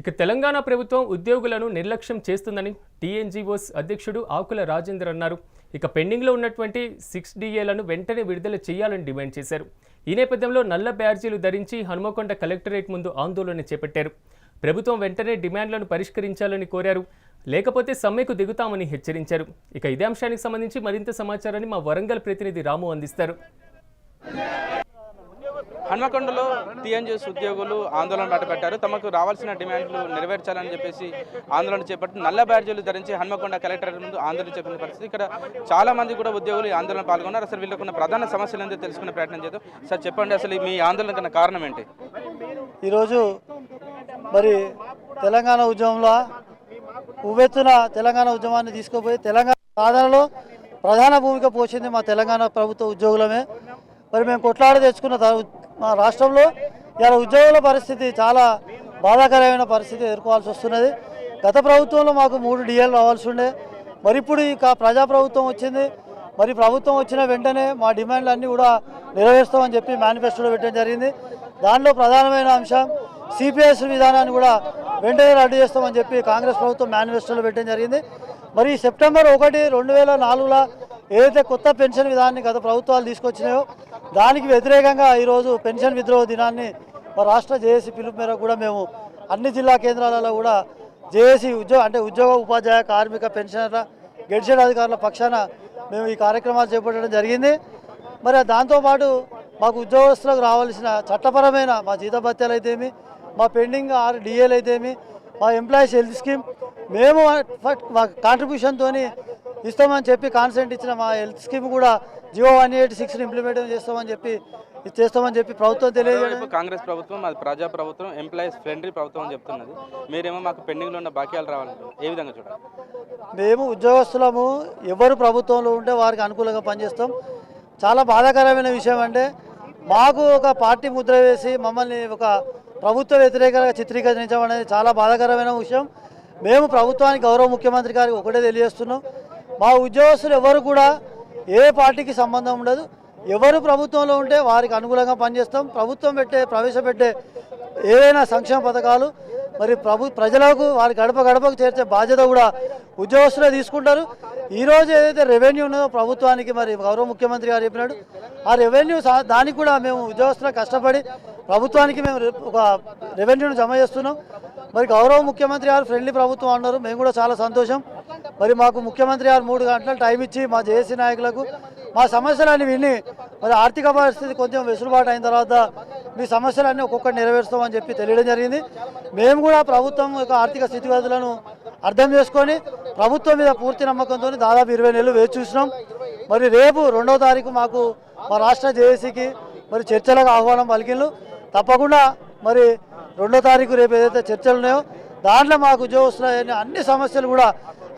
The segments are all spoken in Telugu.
ఇక తెలంగాణ ప్రభుత్వం ఉద్యోగులను నిర్లక్ష్యం చేస్తుందని టీఎన్జీఓస్ అధ్యక్షుడు ఆకుల రాజేందర్ అన్నారు. ఇక పెండింగ్లో ఉన్నటువంటి సిక్స్ డిఏలను వెంటనే విడుదల చేయాలని డిమాండ్ చేశారు. ఈ నేపథ్యంలో నల్ల బ్యాడ్జీలు ధరించి హనుమకొండ కలెక్టరేట్ ముందు ఆందోళన చేపట్టారు. ప్రభుత్వం వెంటనే డిమాండ్లను పరిష్కరించాలని కోరారు. లేకపోతే సమ్మెకు దిగుతామని హెచ్చరించారు. ఇక ఇదే అంశానికి సంబంధించి మరింత సమాచారాన్ని మా వరంగల్ ప్రతినిధి రాము అందిస్తారు. హన్మకొండలో టీఎన్జీఎస్ ఉద్యోగులు ఆందోళన బయటపెట్టారు తమకు రావాల్సిన డిమాండ్లు నెరవేర్చాలని చెప్పేసి ఆందోళన చేపట్టి నల్ల బ్యాడ్జీలు ధరించి హన్మకొండ కలెక్టర్ ముందు ఆందోళన చేపట్టిన పరిస్థితి. ఇక్కడ చాలా మంది కూడా ఉద్యోగులు ఆందోళన పాల్గొన్నారు. అసలు వీళ్ళకున్న ప్రధాన సమస్యలు ఏంటో తెలుసుకునే ప్రయత్నం చేద్దాం. సార్ చెప్పండి అసలు మీ ఆందోళన కన్నా కారణం ఏంటి? ఈరోజు మరి తెలంగాణ ఉద్యమంలో ఉవ్వెత్తున తెలంగాణ ఉద్యమాన్ని తీసుకుపోయి తెలంగాణ సాధనలో ప్రధాన భూమిక పోషింది మా తెలంగాణ ప్రభుత్వ ఉద్యోగులమే. మరి మేము కొట్లాడి తెచ్చుకున్న మా రాష్ట్రంలో ఇలా ఉద్యోగుల పరిస్థితి చాలా బాధాకరమైన పరిస్థితి ఎదుర్కోవాల్సి వస్తున్నది. గత ప్రభుత్వంలో మాకు మూడు డిఎల్ రావాల్సి ఉండే. మరి ఇప్పుడు ఇక ప్రజాప్రభుత్వం ప్రజా ప్రభుత్వం వచ్చింది. మరి ప్రభుత్వం వచ్చిన వెంటనే మా డిమాండ్లు అన్నీ కూడా నెరవేరుస్తామని చెప్పి మేనిఫెస్టోలో పెట్టడం జరిగింది. దానిలో ప్రధానమైన అంశం సిపిఎస్ విధానాన్ని కూడా వెంటనే రద్దు చేస్తామని చెప్పి కాంగ్రెస్ ప్రభుత్వం మేనిఫెస్టోలో పెట్టడం జరిగింది. మరి సెప్టెంబర్ ఒకటి రెండు వేల నాలుగులో ఏదైతే కొత్త పెన్షన్ విధానాన్ని గత ప్రభుత్వాలు తీసుకొచ్చినాయో దానికి వ్యతిరేకంగా ఈరోజు పెన్షన్ విద్రోహ దినాన్ని మా రాష్ట్ర జేఏసీ పిలుపు మేరకు కూడా మేము అన్ని జిల్లా కేంద్రాలలో కూడా జేఏసీ ఉద్యోగ అంటే ఉద్యోగ ఉపాధ్యాయ కార్మిక పెన్షనర్ల గెడిషెడ్ అధికారుల పక్షాన మేము ఈ కార్యక్రమాలు చేపట్టడం జరిగింది. మరి దాంతోపాటు మాకు ఉద్యోగస్తులకు రావాల్సిన చట్టపరమైన మా జీతభత్యాలు అయితేమి మా పెండింగ్ ఆరు డిఏలు అయితేమి మా ఎంప్లాయీస్ హెల్త్ స్కీమ్ మేము మా కాంట్రిబ్యూషన్తో ఇస్తామని చెప్పి కాన్సెంట్ ఇచ్చిన మా హెల్త్ స్కీమ్ కూడా జియో వన్ ఎయిట్ సిక్స్ని ఇంప్లిమెంట్ చేస్తామని చెప్పి చేస్తామని చెప్పి ప్రభుత్వం తెలియజేయడం. కాంగ్రెస్ ప్రభుత్వం అది ప్రజా ప్రభుత్వం ఎంప్లాయీస్ ఫ్రెండ్లీ ప్రభుత్వం అని చెప్తున్నది. మీరేమో మాకు పెండింగ్లో ఉన్న బాకీలు రావాలంటారు ఏ విధంగా చూడాలి? మేము ఉద్యోగస్తులము ఎవరు ప్రభుత్వంలో ఉంటే వారికి అనుకూలంగా పనిచేస్తాం. చాలా బాధాకరమైన విషయం అంటే మాకు ఒక పార్టీ ముద్ర వేసి మమ్మల్ని ఒక ప్రభుత్వ వ్యతిరేకంగా చిత్రీకరించడం అనేది చాలా బాధాకరమైన విషయం. మేము ప్రభుత్వానికి గౌరవ ముఖ్యమంత్రి గారికి ఒకటే తెలియజేస్తున్నాం. మా ఉద్యోగస్తులు ఎవరు కూడా ఏ పార్టీకి సంబంధం ఉండదు. ఎవరు ప్రభుత్వంలో ఉంటే వారికి అనుకూలంగా పనిచేస్తాం. ప్రభుత్వం పెట్టే ప్రవేశపెట్టే ఏదైనా సంక్షేమ పథకాలు మరి ప్రభు ప్రజలకు వారి గడప గడపకు చేర్చే బాధ్యత కూడా ఉద్యోగస్తులే తీసుకుంటారు. ఈరోజు ఏదైతే రెవెన్యూ ఉన్నదో ప్రభుత్వానికి మరి గౌరవ ముఖ్యమంత్రి గారు చెప్పినాడు ఆ రెవెన్యూ సా- దానికి కూడా మేము ఉద్యోగస్తులు కష్టపడి ప్రభుత్వానికి మేము ఒక రెవెన్యూను జమ చేస్తున్నాం. మరి గౌరవ ముఖ్యమంత్రి గారు ఫ్రెండ్లీ ప్రభుత్వం అన్నారు. మేము కూడా చాలా సంతోషం. మరి మాకు ముఖ్యమంత్రి గారు మూడు గంటల టైం ఇచ్చి మా జేఏసీ నాయకులకు మా సమస్యలన్నీ విని మరి ఆర్థిక పరిస్థితి కొంచెం వెసులుబాటు అయిన తర్వాత మీ సమస్యలన్నీ ఒక్కొక్కటి నెరవేరుస్తామని చెప్పి తెలియడం జరిగింది. మేము కూడా ప్రభుత్వం యొక్క ఆర్థిక స్థితిగతులను అర్థం చేసుకొని ప్రభుత్వం మీద పూర్తి నమ్మకంతో దాదాపు ఇరవై నెలలు వేచి చూసినాం. మరి రేపు రెండో తారీఖు మాకు మా రాష్ట్ర జేఏసీకి మరి చర్చలకు ఆహ్వానం పలికిళ్ళు తప్పకుండా మరి రెండో తారీఖు రేపు ఏదైతే చర్చలు ఉన్నాయో దాంట్లో మాకు ఉద్యోగస్తుల అన్ని సమస్యలు కూడా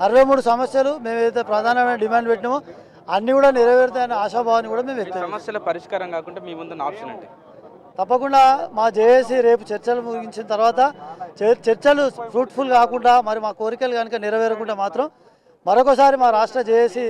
అరవై మూడు సమస్యలు మేము ఏదైతే ప్రధానమైన డిమాండ్ పెట్టినామో అన్నీ కూడా నెరవేరుతాయనే ఆశాభావాన్ని కూడా మేము వ్యక్తం సమస్యల పరిష్కారం కాకుండా మీ ముందున్న ఆప్షన్ ఏంటి? తప్పకుండా మా జేఏసీ రేపు చర్చలు ముగించిన తర్వాత చర్- చర్చలు ఫ్రూట్ఫుల్ కాకుండా మరి మా కోరికలు కనుక నెరవేరకుండా మాత్రం మరొకసారి మా రాష్ట్ర జేఏసీ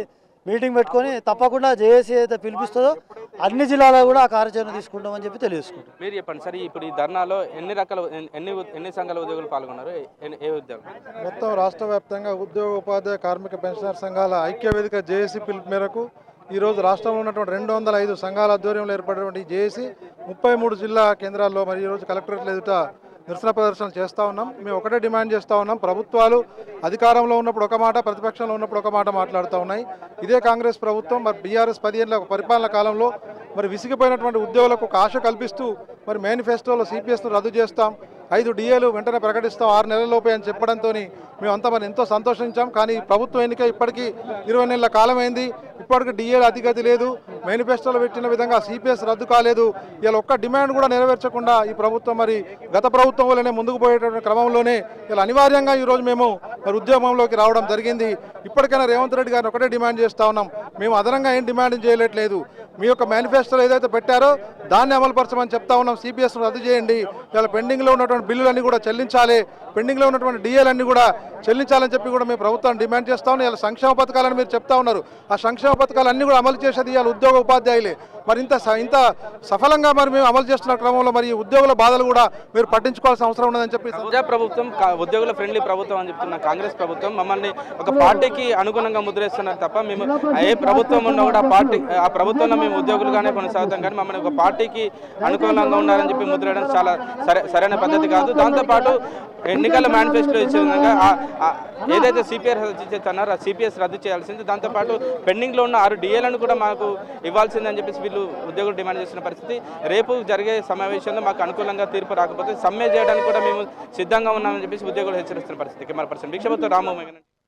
మీటింగ్ పెట్టుకొని తప్పకుండా జేఏసీ అయితే పిలిపిస్తుందో అన్ని జిల్లాలో కూడా ఆ కార్యాచరణ తీసుకుంటామని చెప్పి తెలియజేసుకుంటాం మీరు చెప్పండి సరే ఇప్పుడు ఈ ధర్నాలో ఎన్ని రకాల ఎన్ని- ఎన్ని సంఘాల ఉద్యోగులు పాల్గొన్నారు? ఏ ఉద్యోగం? మొత్తం రాష్ట్ర వ్యాప్తంగా ఉద్యోగ ఉపాధ్యాయ కార్మిక పెన్షనర్ సంఘాల ఐక్య వేదిక జేఏసీ పిలుపు మేరకు ఈరోజు రాష్ట్రంలో ఉన్నటువంటి రెండు వందల ఐదు సంఘాల ఆధ్వర్యంలో ఏర్పడినటువంటి జేఏసీ ముప్పై మూడు జిల్లా కేంద్రాల్లో మరి ఈరోజు కలెక్టరేట్ల ఎదుట నిరసన ప్రదర్శన చేస్తూ ఉన్నాం. మేము ఒకటే డిమాండ్ చేస్తూ ఉన్నాం. ప్రభుత్వాలు అధికారంలో ఉన్నప్పుడు ఒక మాట ప్రతిపక్షంలో ఉన్నప్పుడు ఒక మాట మాట్లాడుతూ ఉన్నాయి. ఇదే కాంగ్రెస్ ప్రభుత్వం మరి బీఆర్ఎస్ పదిహేనుల పరిపాలన కాలంలో మరి విసిగిపోయినటువంటి ఉద్యోగులకు ఒక ఆశ కల్పిస్తూ మరి మేనిఫెస్టోలో సిపిఎస్ను రద్దు చేస్తాం. ఐదు డిఏలు వెంటనే ప్రకటిస్తాం ఆరు నెలలలోపే అని చెప్పడంతో మేమంతా మనం ఎంతో సంతోషించాం. కానీ ప్రభుత్వం ఎన్నిక ఇప్పటికీ ఇరవై నెలల కాలం అయింది ఇప్పటికి డిఏలు అధిగతి లేదు. మేనిఫెస్టోలో పెట్టిన విధంగా సిపిఎస్ రద్దు కాలేదు. ఇలా ఒక్క డిమాండ్ కూడా నెరవేర్చకుండా ఈ ప్రభుత్వం మరి గత ప్రభుత్వం వల్లనే ముందుకు పోయేటువంటి క్రమంలోనే ఇలా అనివార్యంగా ఈరోజు మేము మరి ఉద్యమంలోకి రావడం జరిగింది. ఇప్పటికైనా రేవంత్ రెడ్డి గారిని ఒకటే డిమాండ్ చేస్తా ఉన్నాం. మేము అదనంగా ఏం డిమాండ్ చేయలేట్లేదు. మీ యొక్క మేనిఫెస్టోలో ఏదైతే పెట్టారో దాన్ని అమలుపరచమని చెప్తా ఉన్నాం. సిపిఎస్ రద్దు చేయండి. ఇలా పెండింగ్లో ఉన్నటువంటి బిల్లులన్నీ కూడా చెల్లించాలి. పెండింగ్లో ఉన్నటువంటి డిఏలన్నీ కూడా చెల్లించాలని చెప్పి కూడా మేము ప్రభుత్వాన్ని డిమాండ్ చేస్తా ఉన్నాం. ఇలా సంక్షేమ పథకాలని మీరు చెప్తా ఉన్నారు. ఆ సంక్షేమ పథకాలన్నీ కూడా అమలు చేసేది ఇవాళ ఉద్యోగ ఉపాధ్యాయులే. మరి ఇంత స- ఇంత సఫలంగా మరి మేము అమలు చేస్తున్న క్రమంలో మరి ఉద్యోగుల బాధలు కూడా మీరు పట్టించుకోవాల్సిన అవసరం ఉన్నదని చెప్పి ప్రజా ప్రభుత్వం ఉద్యోగుల ఫ్రెండ్లీ ప్రభుత్వం అని చెప్తున్న కాంగ్రెస్ ప్రభుత్వం మమ్మల్ని ఒక పార్టీకి అనుగుణంగా ముద్రేస్తున్నారు తప్ప మేము ఏ ప్రభుత్వం ఉన్నా కూడా పార్టీ ఆ ప్రభుత్వంలో మేము ఉద్యోగులుగానే కొనసాగుతాం కానీ మమ్మల్ని ఒక పార్టీకి అనుకూలంగా ఉన్నారని చెప్పి ముద్రేయడం చాలా సరే సరైన పద్ధతి కాదు. దాంతోపాటు ఎన్నికల మేనిఫెస్టో ఇచ్చే విధంగా ఏదైతే సిపిఎస్ రద్దు చేస్తున్నారో ఆ సిపిఎస్ రద్దు చేయాల్సింది. దాంతోపాటు పెండింగ్లో ఉన్న ఆరు డిఏలను కూడా మాకు ఇవ్వాల్సిందని చెప్పేసి వీళ్ళు ఉద్యోగులు డిమాండ్ చేసిన పరిస్థితి. రేపు జరిగే సమావేశంలో మాకు అనుకూలంగా తీర్పు రాకపోతే సమ్మె చేయడానికి కూడా మేము సిద్ధంగా ఉన్నామని చెప్పేసి ఉద్యోగులు హెచ్చరిస్తున్న పరిస్థితి. కెమెరా పర్సన్ భిక్షపతి రాము